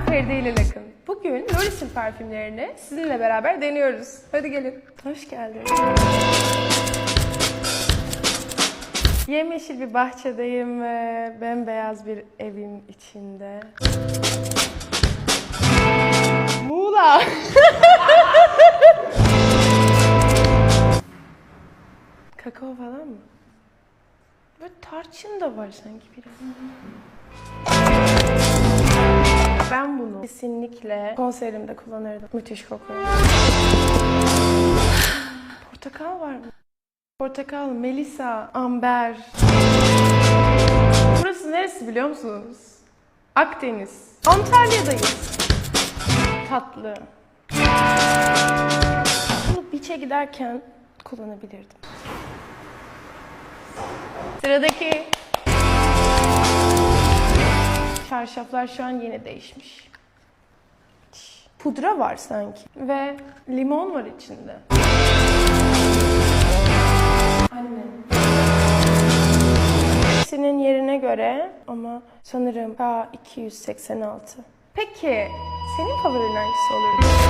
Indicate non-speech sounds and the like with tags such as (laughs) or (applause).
Ben Feride ile Lakın. Bugün Loris'in parfümlerini sizinle beraber deniyoruz. Hadi gelin. Hoş geldin. Yemyeşil bir bahçedeyim ve bembeyaz bir evin içinde. Muğla. (laughs) Kakao falan mı? Böyle tarçın da var sanki biraz. Kesinlikle konserimde kullanırdım. Müthiş kokuyor. Portakal var mı? Portakal, melisa, amber. Burası neresi biliyor musunuz? Akdeniz. Antalya'dayız. Tatlı. Bunu beach'e giderken kullanabilirdim. Sıradaki çarşaflar şu an yeni değişmiş. Pudra var sanki ve limon var içinde. Anne. Senin yerine göre ama sanırım K286. Peki senin favorin hangisi olurdu?